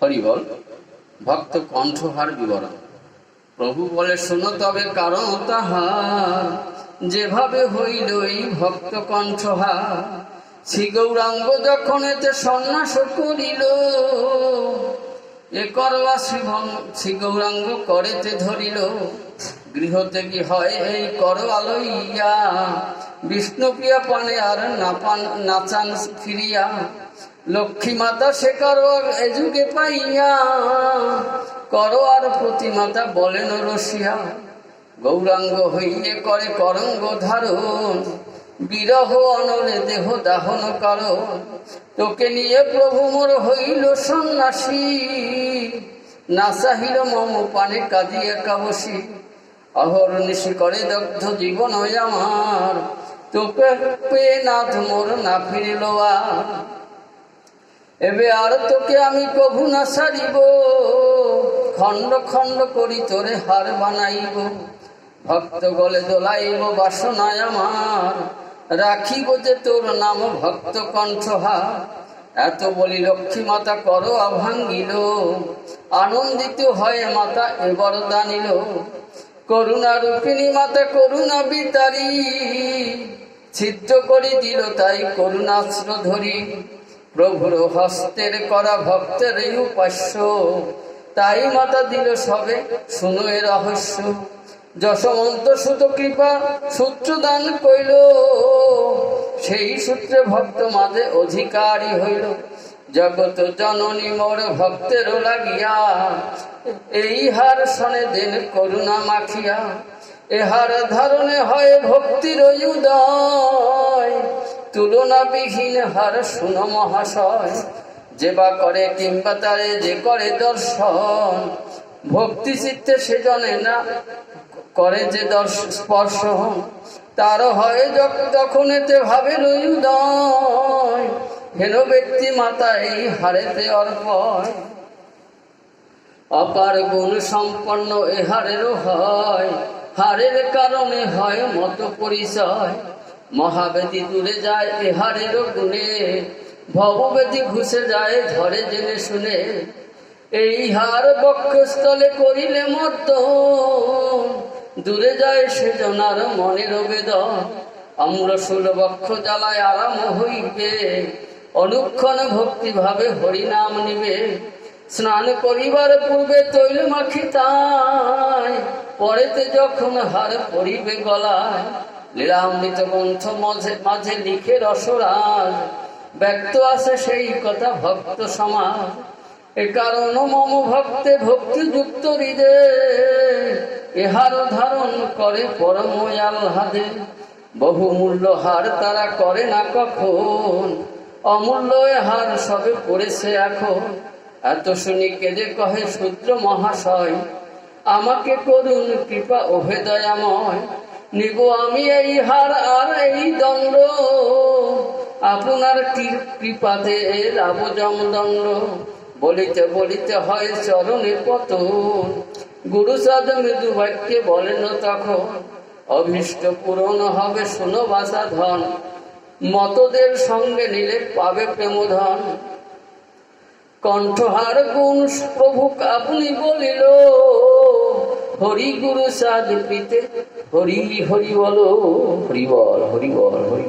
হরিবল, ভক্ত কণ্ঠহার বিবরণ। প্রভু বলে, শোনো তবে কারণ তাহার যেভাবে হইল ভক্ত কণ্ঠহার শ্রী গৌরাঙ্গ যখন এতে সন্ন্যাস করিল, এ করবা শ্রী গৌরাঙ্গ করেতে ধরিল। গৃহতে কি হয় এই কর লইয়া বিষ্ণুপ্রিয়া পানে আর না পান নাচান ফিরিয়া লক্ষ্মী মাতা সে করো এ যুগে পাইয়া। করো আর প্রতিমাতা বলেন রসিয়া। গৌরাঙ্গ হইয়ে করে করঙ্গ ধারণ। বিরহ অনলে দেহ দাহন করো তোকে নিয়ে প্রভু মোর হইল সন্ন্যাসী। না চাহিল মম পানে কাঁদিয়া কাবসী। অহর নিশি করে দগ্ধ জীবন আমার। তোকে পেয়ে নাথ মোর না ফিরিল আর। এবে আর তোকে আমি কভু না সারিব। খণ্ড খণ্ড করি তোরে হার বানাইব। ভক্ত গলে দোলাইব বাসনায় আমার। রাখিব যে তোর নাম ভক্ত কণ্ঠহা। এত বলি লক্ষ্মী মাতা করো আভাঙ্গিল আনন্দিত হয় মাতা এবার দানিল। করুণা রূপিণী মাতা করুণা বিতারি। ছিদ্র করে দিল তাই করুণাস্ত্র ধরি। প্রভুর হস্তের করা ভক্তের উপাস্য। তাই মাতা দিল সবে, শুনো এ রহস্য। যশমন্ত সুত কৃপা, সূত্র দান কইল। সেই সূত্রে ভক্ত মাঝে অধিকারী হইল। জগত জননী মোর ভক্তেরও লাগিয়া, এই হার সনে দেন করুণা মাখিয়া। এহার ধারণে হয় ভক্তির উদয়। তুলনা বিহীন হার শুন মহাশয়, যে বা করে কিংবা তারে যে করে দর্শন। ভক্তি চিত্তে সে জনে না, করে যে দর্শ- স্পর্শ। তার হয় যখন এতে ভাবে উদয়, হেন ব্যক্তি মাতা এই হারেতে অর্পণ অপার গুণ সম্পন্ন এ হারেরও হয়, হারের কারণে হয় মত পরিচয়। মহাবেদী দূরে যায় এ হারেরও গুণে ভববেদী ঘুষে যায় ধরে জেনে শুনে। এই হার বক্ষস্থলে করিলে মত দূরে যায় সে জনার মনের বেদন অম্রশুল বক্ষ জ্বালায় আরাম হইবে, অনুক্ষণ ভক্তি ভাবে হরিনাম নিবে। স্নান করিবার পূর্বে তৈল মাখি তাই পরেতে যখন হার পড়িবে গলায় লীলামৃত গ্রন্থ মাঝে মাঝে লিখে রসরাজ। ব্যক্ত আছে সেই কথা ভক্ত সমাজ। এ কারণ মম ভক্তে ভক্তি যুক্ত হৃদে এহার ধারণ করে পরম আল্লাদে বহু মূল্য হার তারা করে না কখন? অমূল্য হার সবে পড়েছে এখন। এত শুনি কেঁদে কহে শূদ্র মহাশয় আমাকে করুন কৃপা ওহে দয়াময় নিব আমি এই হার আর এই দণ্ড। আপনার কৃপাতে লাভ জমদণ্ড? বলিতে বলিতে হয় চরণে পতন গুরু সাদ মৃদু বাক্যে বলেন তখন, অভীষ্ট পূরণ হবে শোনো বাসা ধন মতদের সঙ্গে নিলে পাবে প্রেমধন কণ্ঠহার গুণ প্রভু আপনি বলিল। হরি গুরু সাদ পিতে হরি হরি বলো হরি বল হরি বল হরি।